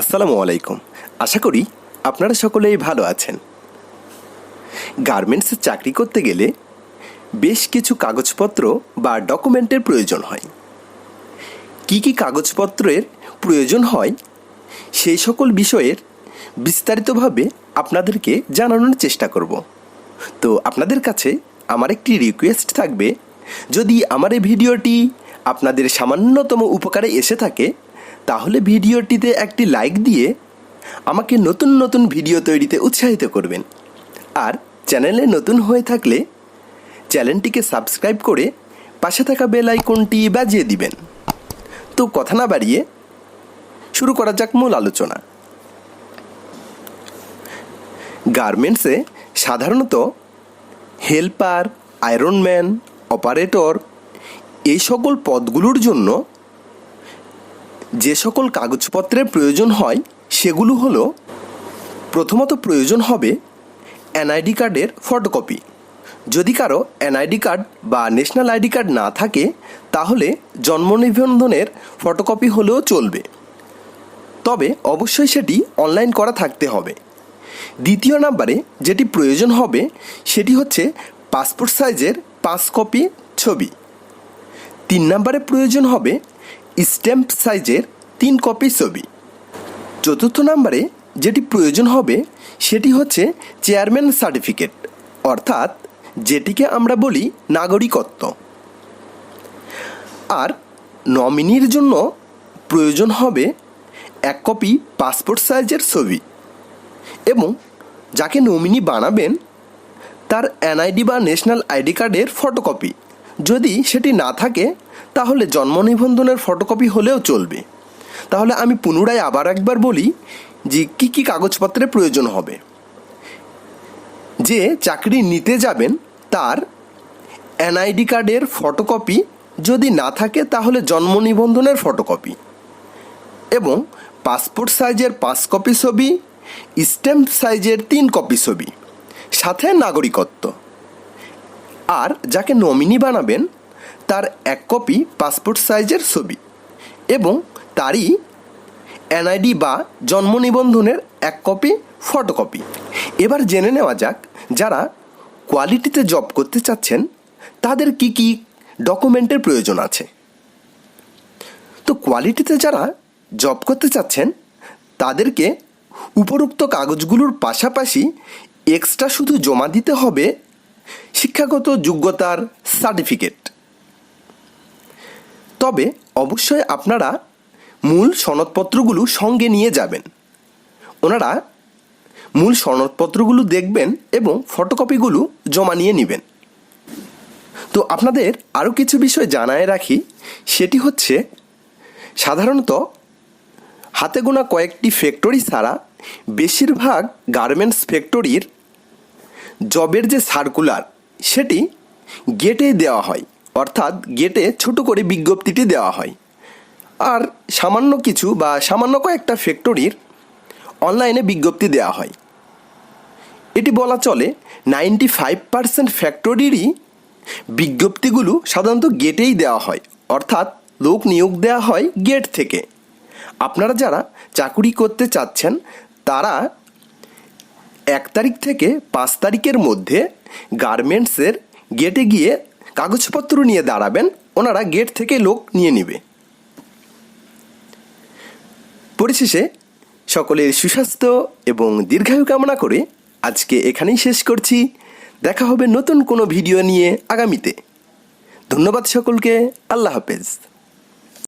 আসসালামু আলাইকুম। আশা করি আপনারা সকলেই ভালো আছেন। গার্মেন্টসে চাকরি করতে গেলে বেশ কিছু কাগজপত্র বা ডকুমেন্টের প্রয়োজন হয়। কি কি কাগজপত্রের প্রয়োজন হয় সেই সকল বিষয়ের বিস্তারিতভাবে আপনাদেরকে জানানোর চেষ্টা করব। তো আপনাদের কাছে আমার একটি রিকোয়েস্ট থাকবে, যদি আমার এই ভিডিওটি আপনাদের সামান্যতম উপকারে এসে থাকে তাহলে ভিডিওটিতে একটি লাইক দিয়ে আমাকে নতুন নতুন ভিডিও তৈরিতে উৎসাহিত করবেন। আর চ্যানেলে নতুন হয়ে থাকলে চ্যানেলটিকে সাবস্ক্রাইব করে পাশে থাকা বেল আইকনটি বাজিয়ে দিবেন। তো কথা না বাড়িয়ে শুরু করা যাক মূল আলোচনা। গার্মেন্টসে সাধারণত হেল্পার আয়রনম্যান অপারেটর এই সকল পদগুলোর জন্য যে সকল কাগজপত্রের প্রয়োজন হয়, সেগুলো হলো, প্রথমত প্রয়োজন হবে এনআইডি কার্ডের ফটোকপি। যদি কারও এনআইডি কার্ড বা ন্যাশনাল আইডি কার্ড না থাকে, তাহলে জন্ম নিবন্ধনের ফটোকপি হলেও চলবে। তবে অবশ্যই সেটি অনলাইন করা থাকতে হবে। দ্বিতীয় নাম্বারে যেটি প্রয়োজন হবে, সেটি হচ্ছে পাসপোর্ট সাইজের পাঁচ কপি ছবি। তিন নম্বরে প্রয়োজন হবে স্ট্যাম্প সাইজের তিন কপি ছবি। চতুর্থ নম্বরে যেটি প্রয়োজন হবে, সেটি হচ্ছে চেয়ারম্যান সার্টিফিকেট, অর্থাৎ যেটিকে আমরা বলি নাগরিকত্ব। আর নমিনির জন্য প্রয়োজন হবে এক কপি পাসপোর্ট সাইজের ছবি এবং যাকে নমিনি বানাবেন, তার এনআইডি বা ন্যাশনাল আইডি কার্ডের ফটোকপি। যদি সেটি না থাকে, তাহলে জন্ম নিবন্ধনের ফটোকপি হলেও চলবে। তাহলে আমি পুনরায় আবার একবার বলি যে কী কী কাগজপত্রের প্রয়োজন হবে। যে চাকরি নিতে যাবেন তার এনআইডি কার্ডের ফটোকপি যদি না থাকে তাহলে জন্ম নিবন্ধনের ফটোকপি এবং পাসপোর্ট সাইজের পাঁচ কপি ছবি, স্ট্যাম্প সাইজের তিন কপি ছবি, সাথে নাগরিকত্ব। আর যাকে নমিনি বানাবেন তার এক কপি পাসপোর্ট সাইজের ছবি এবং তারই এনআইডি বা জন্ম নিবন্ধনের এক কপি ফটোকপি এবার জেনে নেওয়া যাক যারা কোয়ালিটিতে জব করতে চাচ্ছেন, তাদের কি কি ডকুমেন্টের প্রয়োজন আছে। তো কোয়ালিটিতে যারা জব করতে চাচ্ছেন, তাদেরকে উপরোক্ত কাগজগুলোর পাশাপাশি এক্সট্রা শুধু জমা দিতে হবে শিক্ষাগত যোগ্যতার সার্টিফিকেট তবে অবশ্যই আপনারা মূল সনদপত্রগুলো সঙ্গে নিয়ে যাবেন। ওনারা মূল সনদপত্রগুলো দেখবেন এবং ফটোকপিগুলো জমা নিয়ে নেবেন। তো আপনাদের আরও কিছু বিষয় জানায় রাখি, সেটি হচ্ছে সাধারণত হাতে গোনা কয়েকটি ফ্যাক্টরি ছাড়া বেশিরভাগ গার্মেন্টস ফ্যাক্টরির জবের যে সার্কুলার, সেটি গেটে দেওয়া হয়। অর্থাৎ গেটে ছোট করে বিজ্ঞপ্তিটি দেওয়া হয়। আর সামান্য কিছু বা সামান্য কয়েকটা ফ্যাক্টরির অনলাইনে বিজ্ঞপ্তি দেওয়া হয়। এটি বলা চলে নাইনটি ফাইভ পার্সেন্ট ফ্যাক্টরিরই বিজ্ঞপ্তিগুলো সাধারণত গেটেই দেওয়া হয়, অর্থাৎ লোক নিয়োগ দেওয়া হয় গেট থেকে। আপনারা যারা চাকুরি করতে চাচ্ছেন, তারা এক তারিখ থেকে পাঁচ তারিখের মধ্যে গার্মেন্টসের গেটে গিয়ে কাগজপত্র নিয়ে দাঁড়াবেন, ওনারা গেট থেকে লোক নিয়ে নেবে। পরিশেষে সকলের সুস্বাস্থ্য এবং দীর্ঘায়ু কামনা করে আজকে এখানেই শেষ করছি। দেখা হবে নতুন কোনো ভিডিও নিয়ে আগামীতে। ধন্যবাদ সকলকে। আল্লাহ হাফেজ।